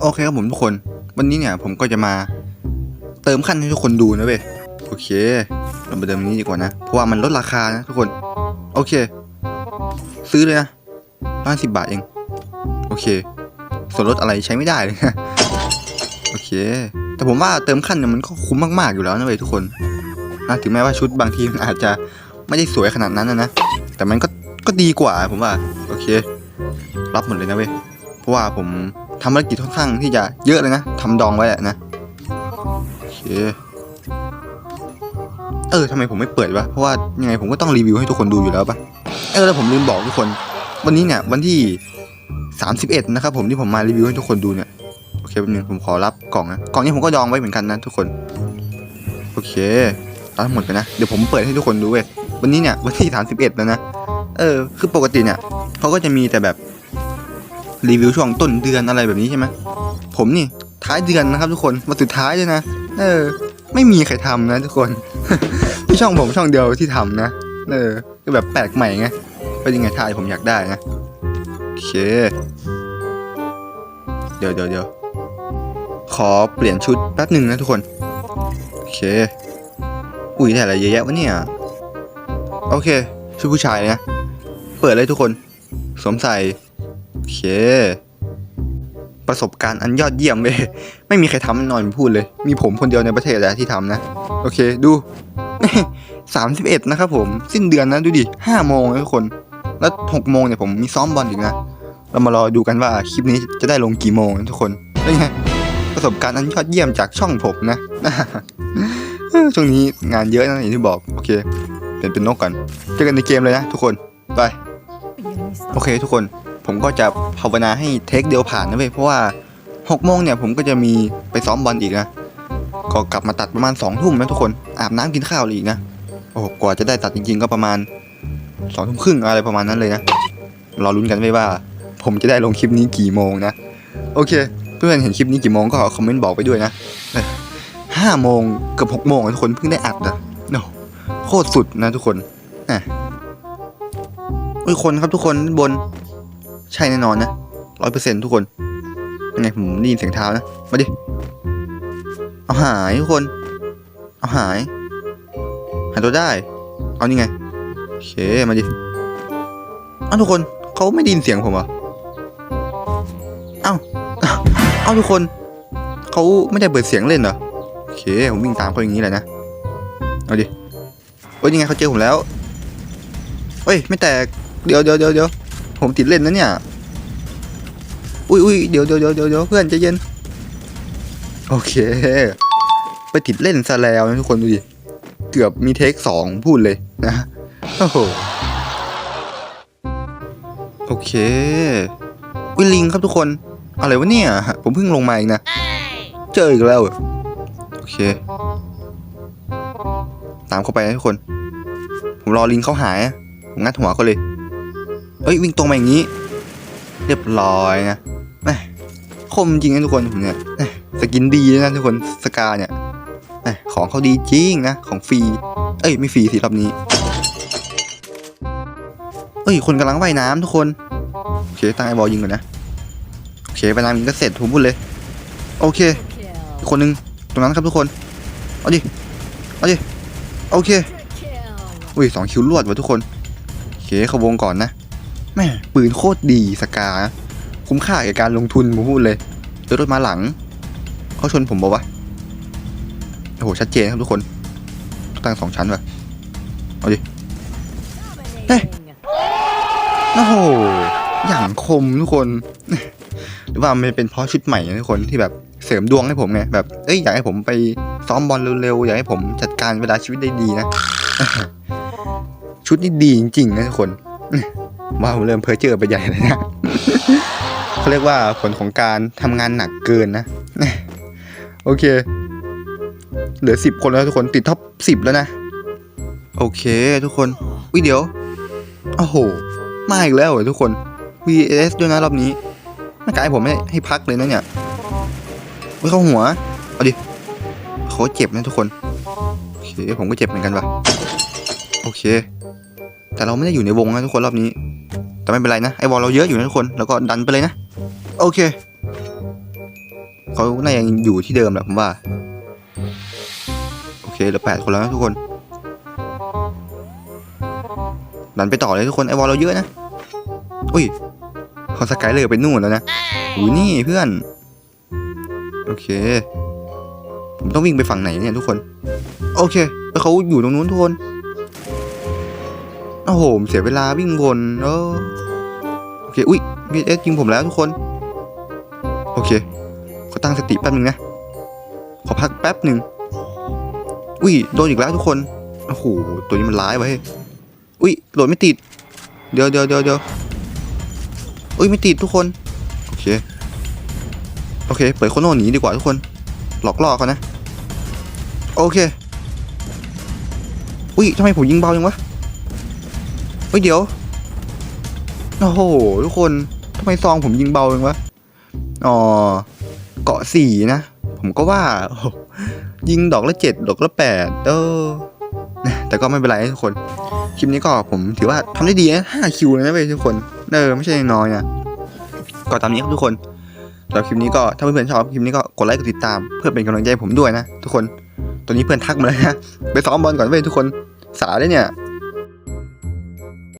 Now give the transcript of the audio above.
โอเคครับผมทุกคน วันนี้เนี่ยผมก็จะมาเติมขั้นให้ทุกคนดูนะเว้ยโอเค เรามาเติมนี้ดีกว่านะ เพราะว่ามันลดราคานะทุกคน โอเค ซื้อเลยนะห้าสิบบาทเอง โอเค ส่วนลดอะไรใช้ไม่ได้เลยนะโอเค แต่ผมว่าเติมขั้นเนี่ยมันก็คุ้มมากๆอยู่แล้วนะเว้ยทุกคนนะถึงแม้ว่าชุดบางทีมันอาจจะไม่ได้สวยขนาดนั้นนะนะแต่มันก็ก็ดีกว่าผมว่า โอเค รับหมดเลยนะเว้ย เพราะว่าผม ทำภารกิจค่อนข้างที่จะเยอะเลยนะทำดองไว้อะนะโอเคเออทำไมผมไม่เปิดวะเพราะว่ายังไงผมก็ต้องรีวิวให้ทุกคนดูอยู่แล้วปะเออแล้วผมลืมบอกทุกคน วันนี้เนี่ยวันที่ 31 นะครับผมที่ผมมารีวิวให้ทุกคนดูเนี่ยโอเคแป๊บนึงผมขอรับกล่องนะกล่องนี้ผมก็ดองไว้เหมือนกันนะทุกคนโอเครับทั้งหมดกันนะเดี๋ยวผมเปิดให้ทุกคนดูเว้ยวันนี้เนี่ยวันที่ 31 แล้วนะเออคือปกติเนี่ยเขาก็จะมีแต่แบบ รีวิวช่วงต้นเดือนอะไรแบบนี้ใช่ไหมผมนี่ท้ายเดือนนะครับ ทุกคนวันสุดท้ายเลยนะเออ ไม่มีใครทำนะ ทุกคนที่ช่องผมช่องเดียวที่ทำนะเออก็แบบแปลกใหม่ไงเป็นยังไงทายผมอยากได้นะโอเค เดี๋ยวเดี๋ยวเดี๋ยวขอเปลี่ยนชุดแป๊บหนึ่งนะทุกคนโอเค อุ้ยได้อะไรเยอะแยะวะเนี่ยโอเค ชุดผู้ชายนะ เปิดเลยทุกคน สวมใส่ เค ประสบการณ์อันยอดเยี่ยมเลยไม่มีใครทำน่อนพูดเลย มีผมคนเดียวในประเทศแหละที่ทำนะ โอเคดูสามสิบเอ็ดนะครับผม สิ้นเดือนนะดูดิห้าโมงนะทุกคน แล้วหกโมงเนี่ยผมมีซ้อมบอลอีกนะ เรามารอดูกันว่าคลิปนี้จะได้ลงกี่โมงนะทุกคนเป็นไงประสบการณ์อันยอดเยี่ยมจากช่องผมนะช่วงนี้งานเยอะนะอย่างที่บอก โอเค เปลี่ยนเป็นนกก่อนเจอกันในเกมเลยนะทุกคน ไป โอเคทุกคน ผมก็จะภาวนาให้เทคเดียวผ่านนะเว้ยเพราะว่า6โมงเนี่ยผมก็จะมีไปซ้อมบอลอีกนะก็กลับมาตัดประมาณ2ทุ่มนะทุกคนอาบน้ำกินข้าวเลยอีกนะโอ้กว่าจะได้ตัดจริง ๆ ก็ประมาณ2ทุ่มครึ่งอะไรประมาณนั้นเลยนะรอลุ้นกันไว้ว่า ผมจะได้ลงคลิปนี้กี่โมงนะโอเค เพื่อนเห็นคลิปนี้กี่โมงก็คอมเมนต์บอกไปด้วยนะห้าโมงเกับหกโมงทุกคนเพิ่งได้อัดนะโอ้โคตรสุดนะทุกคนอะอุ้ยคนครับทุกคนบน ใช่แน่นอนนะร้อยเปอร์เซ็นทุกคนยังไงผมได้ยินเสียงเท้านะ มาดิ เอาหายทุกคน เอาหาย หายตัวได้ เอานี่ไงโอเคมาดิอ้าวทุกคนเขาไม่ได้ยินเสียงผมเหรอเอ้าเอ้าทุกคนเขาไม่ได้เปิดเสียงเล่นเหรอโอเคผมวิ่งตามเขาอย่างนี้แหละนะเอาดิโอ้ยยังไงเขาเจอผมแล้วเฮ้ยไม่แตกเดี๋ยวเดี๋ยวเดี๋ยวเดี๋ยว ผมติดเล่นนะเนี่ย อุ้ยอุ้ยเดี๋ยวเดี๋ยวเดี๋ยวเดี๋ยวเพื่อนใจเย็น โอเค ไปติดเล่นซะแล้วนะทุกคนดูดิ เกือบมีเทคสองพูดเลยนะ โอ้โห โอเควิลิงครับทุกคน อะไรวะเนี่ย ผมเพิ่งลงมาเองนะ เจออีกแล้ว โอเค ตามเข้าไปนะทุกคน ผมรอลิงเขาหายผมงัดหัวเขาเลย เอ้ยวิ่งตรงมาอย่างนี้ เรียบร้อยนะแหมคมจริงนะทุกคนผมเนี่ยสกินดีนะทุกคนสกาเนี่ยของเขาดีจริงนะของฟรีเอ้ยไม่ฟรีสิรอบนี้ เอ้ยคนกำลังว่ายน้ำทุกคนโอเคตั้งไอ้บอลยิงก่อนนะโอเคว่ายน้ำยิงก็เสร็จผมพูดเลย โอเคคนนึงตรงนั้นครับทุกคนเอาดิเอาดิโอเคอุ้ยสองคิวรวดว่ะทุกคนโอเคเขาวงก่อนนะ แม่ปืนโคตรดีสกา คุ้มค่ากับการลงทุนผมพูดเลยเจอรถมาหลังเขาชนผมบอกว่าโอ้โหชัดเจนครับทุกคนตั้งสองชั้นว่ะเอาดิเฮ้ยโอ้โหอย่างคมทุกคนหรือว่ามันเป็นเพราะชุดใหม่ทุกคนที่แบบเสริมดวงให้ผมไงแบบเอ้ยอยากให้ผมไปซ้อมบอลเร็วๆอยากให้ผมจัดการเวลาชีวิตได้ดีนะ ชุดนี้ดีจริงๆนะทุกคน ว่าผมเริ่มเพ้อเจอไปใหญ่เลยนะเขาเรียกว่าผลของการทำงานหนักเกินนะ โอเค เหลือสิบคนแล้วทุกคนติดท็อปสิบแล้วนะ โอเค ทุกคนวิเดี๋ยวโอ้โหมาอีกแล้วเหรอทุกคน VS ด้วยนะรอบนี้ร่ากายผมไม่ให้พักเลยนะเนี่ยไม่เข้าหัว เอาดิเขาเจ็บนะทุกคนโอเคผมก็เจ็บเหมือนกันว่ะโอเค แต่เราไม่ได้อยู่ในวงนะทุกคนรอบนี้ แต่ไม่เป็นไรนะ ไอวอลเราเยอะอยู่นะทุกคน แล้วก็ดันไปเลยนะ โอเค เขาน่ายังอยู่ที่เดิมแหละผมว่า โอเคเหลือแปดคนแล้วนะทุกคน ดันไปต่อเลยทุกคน ไอวอลเราเยอะนะ อุ้ยเขาสกายเลยไปนู่นแล้วนะอุ้ยนี่เพื่อน โอเค ผมต้องวิ่งไปฝั่งไหนเนี่ยทุกคน โอเค แล้วเขาอยู่ตรงนู้นทุกคน โอ้โหเสียเวลาวิ่งวนเออโอเคอุ้ยบีเอสยิงผมแล้วทุกคน โอเคขอตั้งสติแป๊บหนึ่งนะขอพักแป๊บหนึ่งอุ้ยโดนอีกแล้วทุกคนโอ้โหตัวนี้มันร้ายไว้อุ้ยโดดไม่ติด เดี๋ยวเดี๋ยวเดี๋ยวเดี๋ยวอุ้ยไม่ติดทุกคน โอเค โอเค เปิดโคโน่หนีดีกว่าทุกคน หลอกล่อเขานะ โอเค อุ้ยทำไมผมยิงเบาจังวะ เฮ้ยเดี๋ยว โอ้โห ทุกคนทำไมซองผมยิงเบาจังวะ อ๋อ เกาะสี่นะ ผมก็ว่า ยิงดอกละเจ็ดดอกละแปดเออแต่ก็ไม่เป็นไรทุกคน คลิปนี้ก็ผมถือว่าทำได้ดีนะห้าคิวเลยนะเว้ยทุกคน เออ ไม่ใช่น้อยๆนะก็ตามนี้ครับทุกคนสำหรับคลิปนี้ก็ถ้าเพื่อนๆชอบคลิปนี้ก็กดไลค์กดติดตาม เพื่อเป็นกำลังใจให้ผมด้วยนะ ทุกคนตัวนี้เพื่อนทักมาเลยนะ ไปซ้อมบอลก่อนเว้ยทุกคน สาได้เนี่ย